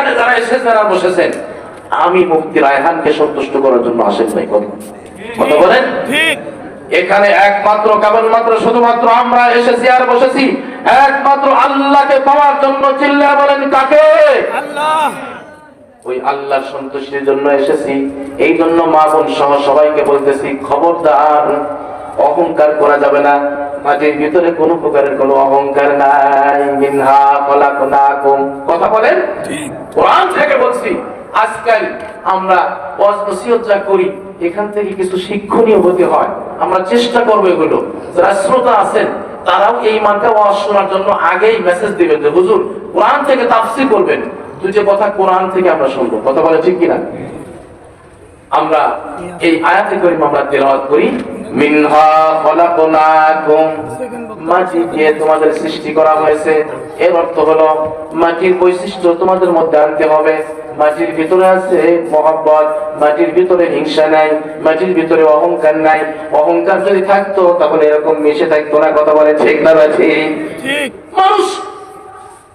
এখানে যারা এসে যারা বসেছেন আমি মুক্তি রায়হানকে সন্তুষ্ট করার জন্য আসেন নাই কথা বলেন? ঠিক। এখানে একমাত্র কেবলমাত্র শুধুমাত্র আমরা এসেছি আর বসেছি। একমাত্র আল্লাহকে পাওয়ার জন্য চিল্লা বলেন কাকে? আল্লাহ। ওই আল্লাহর সন্তুষ্টির জন্য এসেছি। এই জন্য মা বোন সহ সবাইকে বলতেছি খবরদার অহংকার করা যাবে না। মাটির ভিতরে কোনো প্রকারের কোনো অহংকার নাই। মিনহা খলাকনাকুম। কথা বলেন? কোরআন থেকে বলছি আজকাল আমরা ওয়াজ যা করি এখান থেকে কিছু শিক্ষণীয় হতে হয়। আমরা চেষ্টা করব এগুলো। যারা শ্রোতা আছেন তারাও এই মার্কা ওয়াজ শোনার জন্য আগেই মেসেজ দিবেন যে হুজুর কোরআন থেকে তাফসীর করবেন। তুই যে কথা কোরআন থেকে আমরা শুনব। কথা বলে ঠিক কিনা? আমরা এই আয়াতে করিম আমরা তেলাওয়াত করি। মিনহা খলাকনাকুম। মাটি দিয়ে তোমাদের সৃষ্টি করা হয়েছে। এর অর্থ হলো মাটির বৈশিষ্ট্য তোমাদের মধ্যে আনতে হবে। মাটির ভিতরে আছে মহব্বত মাটির ভিতরে হিংসা নাই মাটির ভিতরে অহংকার নাই। অহংকার যদি থাকতো তাহলে এরকম মিশে থাকতো না কথা বলে ঠিক না ঠিক। মানুষ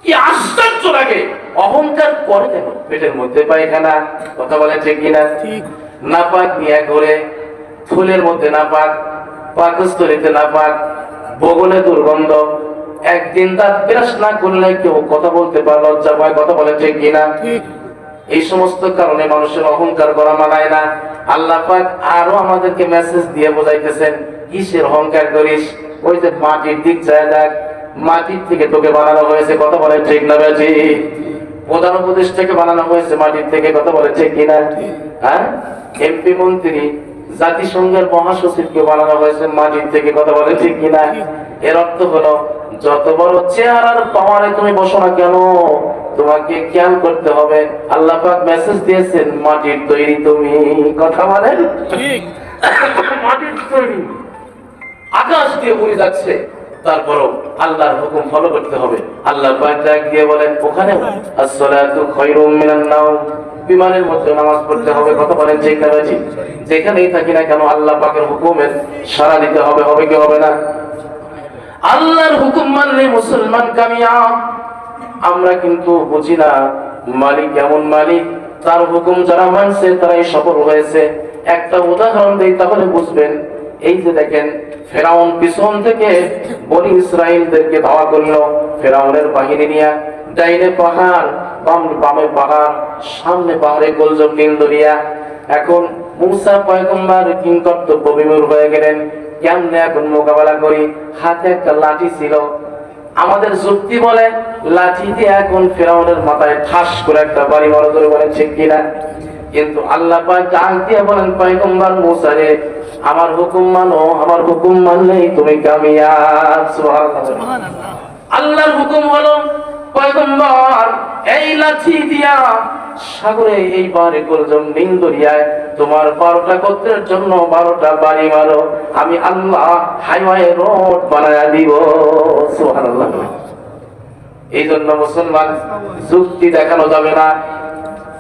কি আশ্চর্য লাগে। অহংকার করে কেন? পেটের মধ্যে পায়খানা কথা বলে ঠিক কিনা? ঠিক। নাপাক নিয়ে ঘুরে ফুলের মধ্যে নাপাক পাকস্থলিতে নাপাক বগলে দুর্গন্ধ। একদিন তার বিরাস না করলে কেউ কথা বলতে পারে লজ্জা পায় কথা বলে ঠিক কিনা? এই সমস্ত কারণে মানুষের অহংকার করা মানায় না। আল্লাহ পাক আরও আমাদেরকে মেসেজ দিয়ে বোঝাইতেছেন কিসের অহংকার করিস? ওই যে মাটির দিক যায় দেখ মাটির থেকে তোকে বানানো হয়েছে কথা বলে ঠিক না বেজি প্রধান উপদেষ্টাকে বানানো হয়েছে মাটির থেকে কথা বলে ঠিক কিনা? হ্যাঁ? এমপি মন্ত্রী জাতিসংঘের মহাসচিবকে বানানো হয়েছে মাটির থেকে কথা বলে ঠিক কিনা? এর অর্থ হলো যত বড় চেহারার পাওয়ারে তুমি বসো না কেন তোমাকে খেয়াল করতে হবে। আল্লাহ পাক মেসেজ দিয়েছেন মাটির তৈরি তুমি কথা বলেন ঠিক। মাটির তৈরি। আকাশ দিয়ে উড়ে যাচ্ছে তারপরও আল্লাহর হুকুম ফলো করতে হবে। আল্লাহ পাক ডাক দিয়ে বলেন ওখানে আসসালাতু খায়রুম মিনান নাওম। বিমানের মধ্যে নামাজ পড়তে হবে, কথা বলেন যে কাজে যেখানেই থাকি না কেন আল্লাহ পাকের হুকুমের সারা দিতে হবে হবে কি হবে না? আল্লাহর হুকুম মানলে মুসলমান কামিয়াব। আমরা কিন্তু বুঝি না মালিক এমন মালিক, তার হুকুম যারা মানছে তারাই সফল হয়েছে। একটা উদাহরণ দেই, তাহলে বুঝবেন, এই যে দেখেন, ফেরাউন পিছন থেকে বনি ইসরায়েলদেরকে ধাওয়া করল, ফেরাউনের বাহিনী নিয়ে। ডাইনে পাহাড় বাম পাহাড়, সামনে পাহাড়ে গোলজম নীল এখন মুসা পয়গম্বর কিং কর্তব্য বিমূর হয়ে গেলেন। কেমনে এখন মোকাবেলা করি? হাতে একটা লাঠি ছিল। আমাদের যুক্তি বলে লাঠি দিয়ে এখন ফেরাউনের মাথায় ঠাস করে একটা বাড়ি বড় করে বলেন, ঠিক কিনা কিন্তু আল্লাহ দিয়ে বলেন, পয়গম্বর মুসা রে, আমার হুকুম মানো, আমার হুকুম মানলেই তুমি সুবহানাল্লাহ। আল্লাহর হুকুম হলো, পয়গম্বর, এই লাঠি দিয়া সাগরে এই বারে কলজম নীল দরিয়ায়। তোমার বারোটা গোত্রের জন্য বারোটা বাড়ি মারো। আমি আল্লাহ হাইওয়ে রোড বানায় দিব। সুবহানাল্লাহ। এই জন্য মুসলমান যুক্তি দেখানো যাবে না।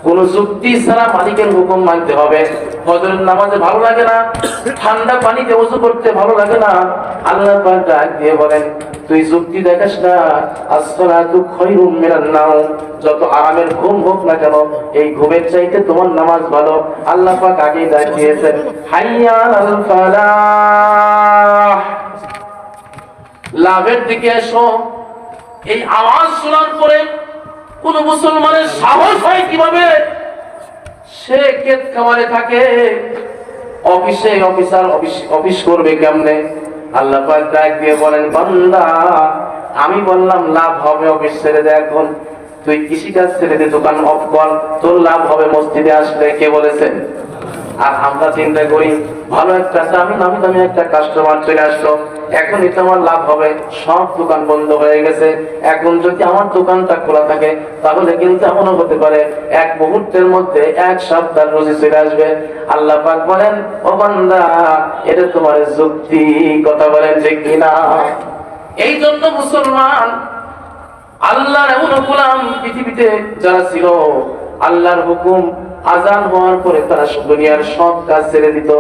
কোন যুক্তি ছাড়া মালিকের হুকুম মানতে হবে। ফজরের নামাজে ভালো লাগে না, ঠান্ডা পানিতে ওযু করতে ভালো লাগে না। আল্লাহ ডাক দিয়ে বলেন, তুই যুক্তি দেখাস না, আসসালাতু খায়রুম মিনান নাওম যত আরামের ঘুম হোক না কেন, এই ঘুমের চাইতে তোমার নামাজ ভালো। আল্লাহ পাক আগেই ডাক দিয়েছেন হাইয়া আল ফালাহ। লাভের দিকে এসো। এই আওয়াজ শোনার পরে কোন মুসলমানের সাহস হয় কীভাবে? সে কেত খামারে থাকে। অফিসে অফিসার অফিস অফিস করবে কেমনে? আল্লাহ পাক ডাক দিয়ে বলেন, বান্দা, আমি বললাম, লাভ হবে অফিস ছেড়ে দে এখন। তুই কৃষিকাজ ছেড়ে দে, দোকান অফ কর। তোর লাভ হবে মসজিদে আসলে। কে বলেছেন? আর আমরা চিন্তা করি ভালো একটা দামি দামি দামি একটা কাস্টমার চলে আসলো। এখন এটা আমার লাভ হবে। সব দোকান বন্ধ হয়ে গেছে। এখন যদি আমার দোকানটা খোলা থাকে, তাহলে কিন্তু এমনও হতে পারে, এক মুহূর্তের মধ্যে এক সপ্তাহ রোজি চলে আসবে। আল্লাহ পাক বলেন, ও বান্দা, এটা তোমার যুক্তি। কথা বলেন যে কিনা? এই জন্য মুসলমান, আল্লাহর এমন গোলাম পৃথিবীতে যারা ছিল, আল্লাহর হুকুম আজান হওয়ার পরে তারা দুনিয়ার সব কাজ ছেড়ে দিত।